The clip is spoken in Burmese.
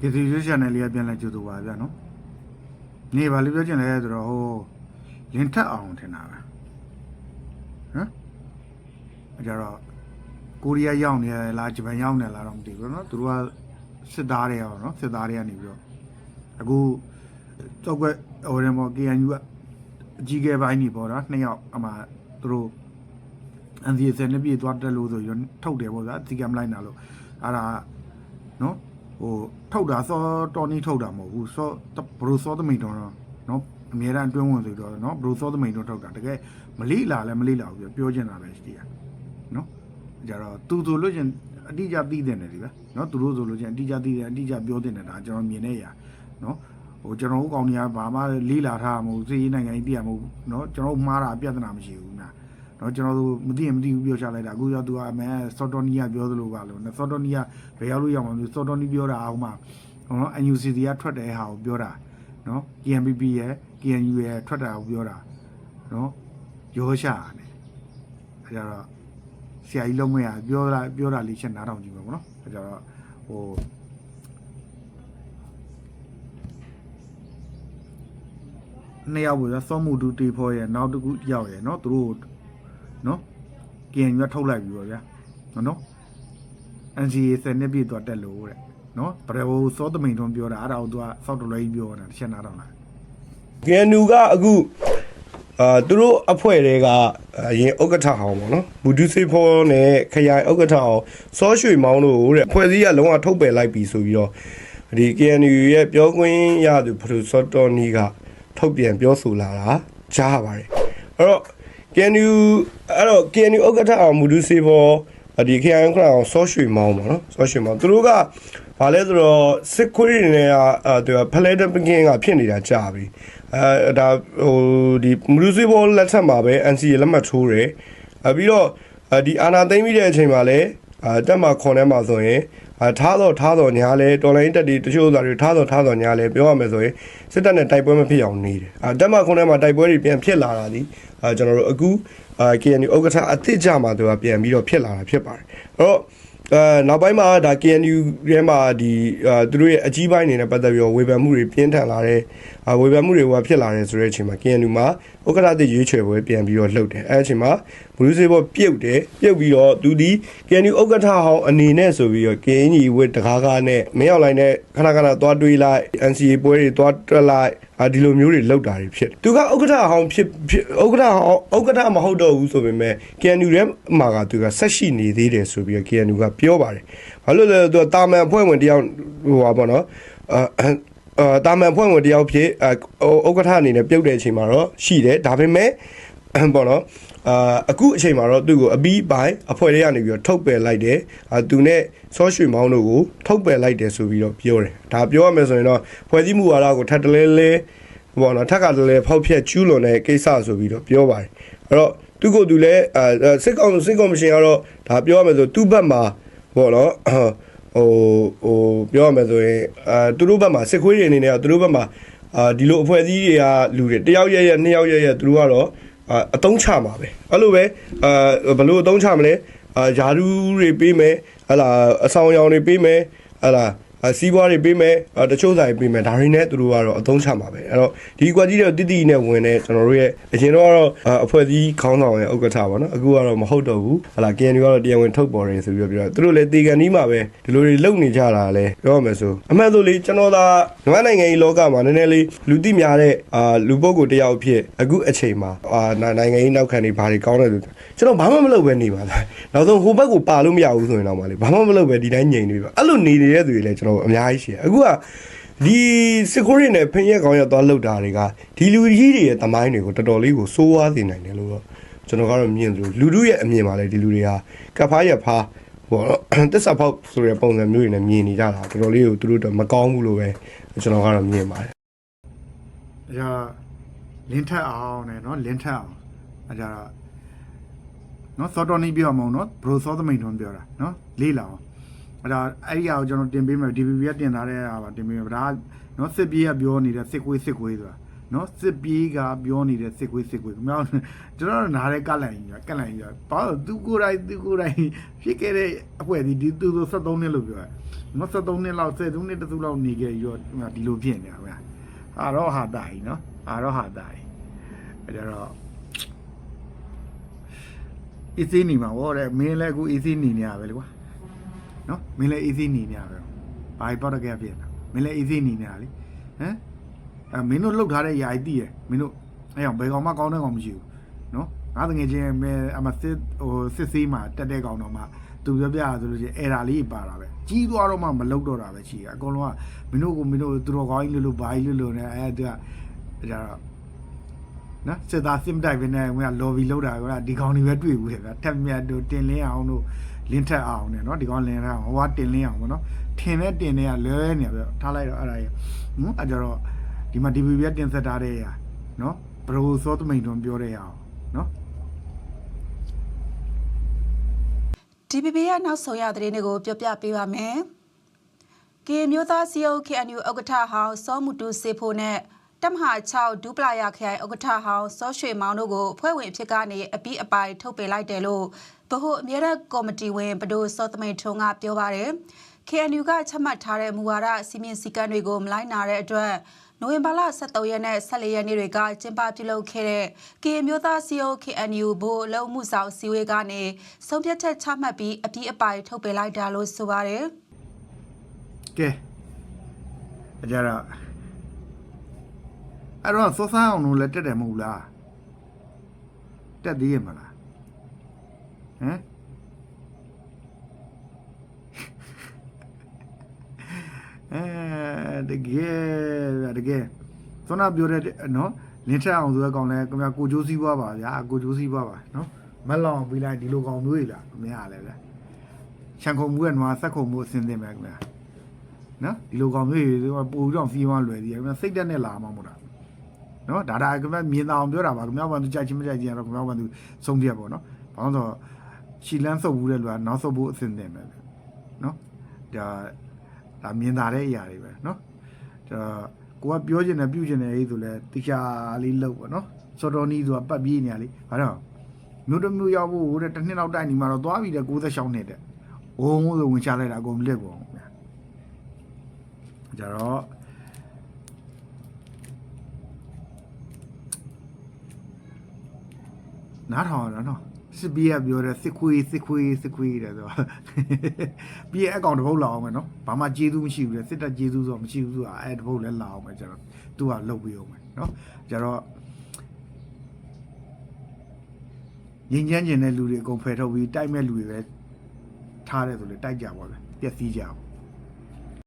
ဒီဒီရွှေ channel လေးကပြန်လဲကြိုးတူပါဗျာနော်နေပါလို့ပြောချင်လဲဆိုတော့ဟိုလင်းထက်အောင်ထင်တာပဲဟမ်အကြတော့ကိုရီးယားရောက်နေရလားဂျပန်ရောက်နေလားတော့မသိဘူးနော်သူတို့ကစစ်သားတွေရောနော်စစ်သားတွေကနေပြီးတော့အခုတောက်ွက်ဟိုတယ်မော် KNU ကအကြီးကဲပိုင်းနေပေါ့နော်နှစ်ယောက်အမှသူတို့အန်စီဆယ်နှစ်ပြည့်သွားတက်လို့ဆိုရထုတ်တယ်ပေါ့ဗျာစီကမ်လိုက်နာလို့အဲ့ဒါနော် ဟိုထုတ်တာစောတော်နီးထုတ်တာမဟုတ်ဘူးစောဘရိုစောသမိန်တော်နော်အမြဲတမ်းတွင်းဝင်ဆိုတော့နော်ဘရိုစောသမိန်တော်ထုတ်တာတကယ်မလိလာလည်းမလိလာဘူးပြောချင်တာပဲရှိရနော်ကြတော့သူဆိုလို့ချင်းအတိအကျသိတဲ့နေလေပဲနော်သူတို့ဆိုလို့ချင်းအတိအကျသိတယ်အတိအကျပြောတဲ့နေတာကျွန်တော်မြင်နေရနော်ဟိုကျွန်တော်တို့ကောင်းနေရဘာမှလေးလာထားမှာမဟုတ်စီးနိုင်ငံကြီးသိရမဟုတ်နော်ကျွန်တော်တို့မှားတာပြဿနာမရှိဘူးများ เนาะကျွန်တော်တို့မသိရင်မသိဘူးပြောချလိုက်တာအခုရောက်သူကအမှန်စော်တော်နီယာပြောသလိုပါလို့စော်တော်နီယာဘယ်ရောက်လို့ရောက်မှာလဲစော်တော်နီပြောတာအောင်မှเนาะ NUCD ကထွက်တဲ့ဟာကိုပြောတာเนาะ KNPP ရဲ့ KNU ရဲ့ထွက်တာကိုပြောတာเนาะရောရှာတယ်အဲကြတော့ဆရာကြီးလုံးမရပြောတာပြောတာလေးချက်နားထောင်ကြည့်ပါဘောเนาะအဲကြတော့ဟိုနှစ်ယောက်ပေါ့ဗျာစောမှုတူတေဖော်ရဲ့နောက်တစ်ခုတစ်ယောက်ရဲ့เนาะသူတို့ နော်ကင်ရွက်ထုတ်လိုက်ပြီပေါ့ဗျာနော် NCA စနစ်ပြည့်သွားတက်လို့တဲ့နော်ဘယ်လိုစောသမိန်တွန်းပြောတာအဲ့ဒါကိုသူကစောက်တလွဲကြီးပြောတာတစ်ချက်နားတော့လား KNU ကအခုအာသူတို့အဖွဲ့တွေကအရင်ဥက္ကဋ္ဌဟောင်းပေါ့နော်ဘူဒူစေဖောနဲ့ခရိုင်ဥက္ကဋ္ဌဟောင်းစောရွှေမောင်းတို့တဲ့အဖွဲ့အစည်းကလုံးဝထုတ်ပယ်လိုက်ပြီဆိုပြီးတော့ဒီ KNU ရဲ့ပြောခွင့်ရသူဖရူစောတော်နီကထုတ်ပြန်ပြောဆိုလာတာကြားရပါတယ်အဲ့တော့ KNU အဲ့တော့ KNU ဥက္ကဋ္ဌအောင်ဘူဒူစေဖောဒီခရိုင်ဥက္ကဋ္ဌအောင်စောရွှေမောင်းပေါ့နော်စောရွှေမောင်းသူတို့ကဘာလဲဆိုတော့စစ်ခွေးတွေနဲ့ကအဲသူကဖလဲတပကင်းကဖြစ်နေတာကြာပြီအဲဒါဟိုဒီမူလူစီဘောလက်ထက်မှာပဲ NCA လက်မှတ်ထိုးတယ်အဲပြီးတော့ဒီအာနာသိမ့်ပြီးတဲ့အချိန်မှာလည်းအဲတက်မှာခွန်ထဲမှာဆိုရင်အဲ ထားတော့ထားတော့ညာလဲတော်လိုင်းတက်ဒီတချို့သားတွေထားတော့ထားတော့ညာလဲပြောရမယ်ဆိုရင်စစ်တပ်နဲ့တိုက်ပွဲမဖြစ်အောင်နေတယ်အဲတက်မှာခွန်ထဲမှာတိုက်ပွဲတွေပြန်ဖြစ်လာတာဒီအဲကျွန်တော်တို့အခုအဲ KNU ဥက္ကဋ္ဌအသစ်ကြမှာသူကပြန်ပြီးတော့ဖြစ်လာတာဖြစ်ပါတယ်အဲ့တော့ အဲနောက်ပိုင်းမှာဒါ KNU ထဲမှာဒီအဲသူတို့ရဲ့အကြီးပိုင်းအနေနဲ့ပတ်သက်ပြီးတော့ဝေဖန်မှုတွေပြင်းထန်လာတဲ့အဲဝေဖန်မှုတွေကဖြစ်လာတယ်ဆိုတဲ့အချိန်မှာ KNU မှာဥက္ကဋ္ဌသစ်ရွေးချယ်ပွဲပြန်ပြီးတော့လှုပ်တယ်အဲအချိန်မှာဘလူးစေဘောပြုတ်တယ်ပြုတ်ပြီးတော့သူဒီ KNU ဥက္ကဋ္ဌဟောင်းအနေနဲ့ဆိုပြီးတော့ KNU ဝစ်တကားကားနဲ့မင်းအောင်လိုင်းနဲ့ခဏခဏသွားတွေးလိုက် NCA ပွဲတွေသွားတွက်လိုက် အာဒီလိုမျိုးတွေလှုပ်တာတွေဖြစ်တယ်သူကဥက္ကဋ္ဌဟောင်းဖြစ်ဖြစ်ဥက္ကဋ္ဌဟောင်းဥက္ကဋ္ဌမဟုတ်တော့ဘူးဆိုပေမဲ့ KNU ထဲမှာကသူကဆက်ရှိနေသေးတယ်ဆိုပြီးတော့ KNU ကပြောပါတယ်ဘာလို့လဲဆိုတော့တာမန်အဖွဲ့ဝင်တယောက်ဟိုပါပေါ့နော်အာအာတာမန်အဖွဲ့ဝင်တယောက်ဖြစ်အဥက္ကဋ္ဌအနေနဲ့ပြုတ်တဲ့အချိန်မှာတော့ရှိတယ်ဒါပေမဲ့ပေါ့နော် အာအခုအချိန်မှာတော့သူ့ကိုအပီးပိုင်းအဖွဲ့တွေကနေပြီးတော့ထုတ်ပယ်လိုက်တယ်အာသူနဲ့စောရွှေမောင်းတို့ကိုထုတ်ပယ်လိုက်တယ်ဆိုပြီးတော့ပြောတယ်ဒါပြောရမယ်ဆိုရင်တော့ဖွဲ့စည်းမှုဝါဒကိုထပ်တလဲလဲပေါ့နော်ထပ်ကတလဲဖောက်ဖျက်ကျူးလွန်တဲ့ကိစ္စဆိုပြီးတော့ပြောပါတယ်အဲ့တော့သူကသူလည်းအာစစ်ကောင်စစ်ကော်မရှင်ကတော့ဒါပြောရမယ်ဆိုသူ့ဘက်မှာပေါ့နော်ဟိုဟိုပြောရမယ်ဆိုရင်အာသူတို့ဘက်မှာစစ်ခွေးတွေအနေနဲ့ကသူတို့ဘက်မှာအာဒီလိုအဖွဲ့အစည်းတွေကလူတွေတယောက်ရဲ့ရဲ့နှစ်ယောက်ရဲ့ရဲ့သူတို့ကတော့ အာအတုံးချမှာပဲအဲ့လိုပဲအာဘလို့အတုံးချမလဲအာယာဒူးတွေပေးမယ်ဟလာအဆောင်ရောင်တွေပေးမယ်ဟလာအ စီးပွားတွေပေးမယ်အတချို့ဆိုင်ပေးမယ်ဒါတွေနဲ့သူတို့ကတော့အသုံးချမှာပဲအဲ့တော့ဒီကွက်ကြီးတွေတိတိနဲ့ဝင်နေကျွန်တော်တို့ရဲ့အရင်တော့ကတော့အဖွဲ့အစည်းခေါင်းဆောင်ရဲ့ဥက္ကဋ္ဌပါနော်အခုကတော့မဟုတ်တော့ဘူးဟလာ KNU ကတော့တရားဝင်ထုတ်ပေါ်တယ်ဆိုပြီးတော့ပြောသူတို့လည်းတေကန်ဒီမှာပဲဒီလိုတွေလုပ်နေကြတာလဲပြောရမယ်ဆိုအမှန်ဆိုလေကျွန်တော်သာမြန်မာနိုင်ငံကြီးလောကမှာနည်းနည်းလေးလူသိများတဲ့အာလူပုဂ္ဂိုလ်တယောက်ဖြစ်အခုအချိန်မှာအာနိုင်ငံကြီးနောက်ခံနေဘာတွေကောင်းတယ်လို့ကျွန်တော်ဘာမှမလုပ်ပဲနေပါလားနောက်ဆုံးဟိုဘက်ကိုပါလို့မရဘူးဆိုရင်တော့မလေးဘာမှမလုပ်ပဲဒီတိုင်းငြိမ်နေပြီပါအဲ့လိုနေနေတဲ့သူတွေလည်းကျွန်တော်အများကြီးရှိတယ်အခုကဒီစစ်ခိုးတွေနဲ့ဖင်ရက်ကောင်းရသွားလောက်တာတွေကဒီလူကြီးတွေရဲ့သမိုင်းတွေကိုတော်တော်လေးကိုစိုးဝါးစေနိုင်တယ်လို့တော့ကျွန်တော်ကတော့မြင်သလိုလူတို့ရဲ့အမြင်ပါလေဒီလူတွေကကပ်ဖားရဖားဟောတစ္ဆာဖောက်ဆိုတဲ့ပုံစံမျိုးတွေနဲ့မြင်နေကြတာတော်တော်လေးကိုသူတို့တော့မကောင်းဘူးလို့ပဲကျွန်တော်ကတော့မြင်ပါတယ်အကြလင်းထက်အောင်နဲ့နော်လင်းထက်အောင်အကြနော်စောတော်နီပြောမှာနော်ဘရိုစောသမိန်တွန်းပြောတာနော်လေးလာအောင်အဲ့ ဒါအဲ့ဒီအရာကိုကျွန်တော်တင်ပေးမယ် DPP ကတင်ထားတဲ့ဟာပါတင်ပေးမယ်ဒါကနော်စစ်ပြေးကပြောနေတဲ့စစ်ကွေးစစ်ကွေးဆိုတာနော်စစ်ပြေးကပြောနေတဲ့စစ်ကွေးစစ်ကွေးခင်ဗျားတို့ကျွန်တော်တို့နားတဲ့ကတ်လိုက်ကြီးကတ်လိုက်ကြီးဘာလို့သူကိုယ်တိုင်သူကိုယ်တိုင်ဖြစ်ခဲ့တဲ့အဖွဲဒီဒီသူဆို73နှစ်လို့ပြောတယ်မတ်73နှစ်လောက်73နှစ်တသူလောက်နေခဲ့ရောဒီလိုဖြစ်နေတာဗျာအာတော့ဟာတာကြီးနော်အာတော့ဟာတာကြီးအဲကြတော့အစ်စင်းနေမှာဟောတဲ့မင်းလည်းအခုအစ်စင်းနေနေရပဲလေကွာ နော်မင်းလည်းအစ်စင်းနေနေရပဲဘာပေါ်တော့ကြပြနေတာမင်းလည်းအစ်စင်းနေနေရလေဟမ်အဲမင်းတို့လှုပ်ထားတဲ့ຢာကြီးတည်ရမင်းတို့အဲအောင်ဘယ်ကောင်မှကောင်းတဲ့ကောင်မရှိဘူးနော်ငါတငယ်ချင်းမဲအမစစ်ဟိုစစ်ဆေးမှာတက်တဲ့ကောင်တော့မှသူပြောပြရဆိုလို့ချင်းအဲ့ဒါလေးပါတာပဲကြီးသွားတော့မှမလှုပ်တော့တာပဲချီအကုန်လုံးကမင်းတို့ကိုမင်းတို့သူတော်ကောင်းကြီးလို့လို့ဘာကြီးလို့လို့နဲ့အဲသူကဒါတော့နော်စစ်သားစစ်မတိုက်ဘဲနဲ့ငါလော်ဘီလောက်တာကဒီကောင်တွေပဲတွေ့ဘူးတဲ့ကထက်မြတ်တို့တင်လင်းအောင်တို့ လင်းထက်အောင်နဲ့နော်ဒီကောင်လင်းထက်အောင်ဟိုကတင်လင်းအောင်ပေါ့နော်ထင်တဲ့တင်တဲ့ကလွဲနေပြထားလိုက်တော့အဲ့ဒါရဟမ်အဲ့ကြတော့ဒီမှာ DB ပြတင်ဆက်ထားတဲ့ရာနော်ဘရိုစောသမိန်တွန်ပြောတဲ့ရအောင်နော် DPP ရဲ့နောက်ဆုံးရသတင်းတွေကိုပြောပြပေးပါမယ်။ကေမျိုးသားစီယုတ် KNU ဥက္ကဋ္ဌဟောင်းစောမှုတူစေဖို့နဲ့ တမဟာ6ဒူပလာရခရိုင်ဥက္ကဋ္ဌဟောင်းစောရွှေမောင်တို့ကိုအဖွဲ့ဝင်အဖြစ်ကနေအပြီးအပိုင်ထုတ်ပယ်လိုက်တယ်လို့ဗဟိုအမြဲတမ်းကော်မတီဝင်ဘဒိုစောသမိန်ထုံကပြောပါတယ်။ KNU ကချမှတ်ထားတဲ့မူဝါဒစီမင်းစည်းကမ်းတွေကိုမလိုက်နာတဲ့အတွက်နိုဝင်ဘာလ23ရက်နဲ့14ရက်နေ့တွေကကျင်းပပြုလုပ်ခဲ့တဲ့ကရင်မျိုးသားစီယို KNU ဘို့အလုံးမှုဆောင်စီဝေးကနေဆုံးဖြတ်ချက်ချမှတ်ပြီးအပြီးအပိုင်ထုတ်ပယ်လိုက်တာလို့ဆိုပါတယ်ကဲအကြတော့ အဲ့တော့စောစားအောင်လို့လည်းတက်တယ်မဟုတ်လားတက်သေးရမလားဟမ်အဲတကယ်ဗျာတကယ်သွနာပြောတဲ့နော်လင်းထက်အောင်ဆိုတဲ့ကောင်လဲခင်ဗျာကိုကျိုးစည်းပွားပါဗျာကိုကျိုးစည်းပွားပါနော်မက်လောင်ပြီးလိုက်ဒီလိုကောင်မျိုးတွေလားခင်ဗျာလည်းဗျာရှန်ခုံမှုရဲ့နွားဆက်ခုံမှုအစင်းသင်ပဲခင်ဗျာနော်ဒီလိုကောင်မျိုးတွေပို့ပြီးတော့စီးပွားလွယ်သေးတယ်ခင်ဗျာစိတ်တက်နဲ့လာမှာမို့လား နော်ဒါဒါခင်ဗျမြင်အောင်ပြောတာပါခင်ဗျဝန်သူကြိုက်ချင်းမကြိုက်ချင်းတော့ခင်ဗျဝန်သူဆုံးဖြတ်ပေါ့နော်ဘာလို့ဆိုတော့ခြိလန်းဆုပ်ဘူးတဲ့လူကနောက်ဆုပ်ဖို့အဆင်သင့်ပဲနော်ဒါဒါမြင်သာတဲ့အရာတွေပဲနော်ဒါကိုကပြောချင်တယ်ပြုချင်တယ်အေးဆိုလဲတိကျလေးလုပ်ပေါ့နော်စောတော်နီးဆိုတာပတ်ပြေးနေရလေဘာတော့မြို့တမျိုးရောက်ဖို့တဲ့တစ်နှစ်လောက်တိုက်နေမှာတော့သွားပြီတဲ့60ရှောင်းနေတဲ့ဘုံဆိုဝင်ချလိုက်တာအကုန်လက်ကုန်ဗျာကြတော့ နားထောင်ရတော့စစ်ပြေးကပြောတယ်စစ်ခွေးစစ်ခွေးစစ်ခွေးတဲ့ဆိုတော့ပြေးအကောင်တစ်ပုတ်လာအောင်မယ်နော်ဘာမှကျေးဇူးမရှိဘူးလေစစ်တပ်ကျေးဇူးဆိုတော့မရှိဘူးဆိုတာအဲတစ်ပုတ်လည်းလာအောင်မယ်ကျတော့သူကလှုပ်ပြီးအောင်မယ်နော်ကျတော့ငင်းချမ်းကျင်တဲ့လူတွေအကုန်ဖယ်ထုတ်ပြီးတိုက်မဲ့လူတွေပဲထားတယ်ဆိုလေတိုက်ကြပါပဲပျက်စီးကြပါ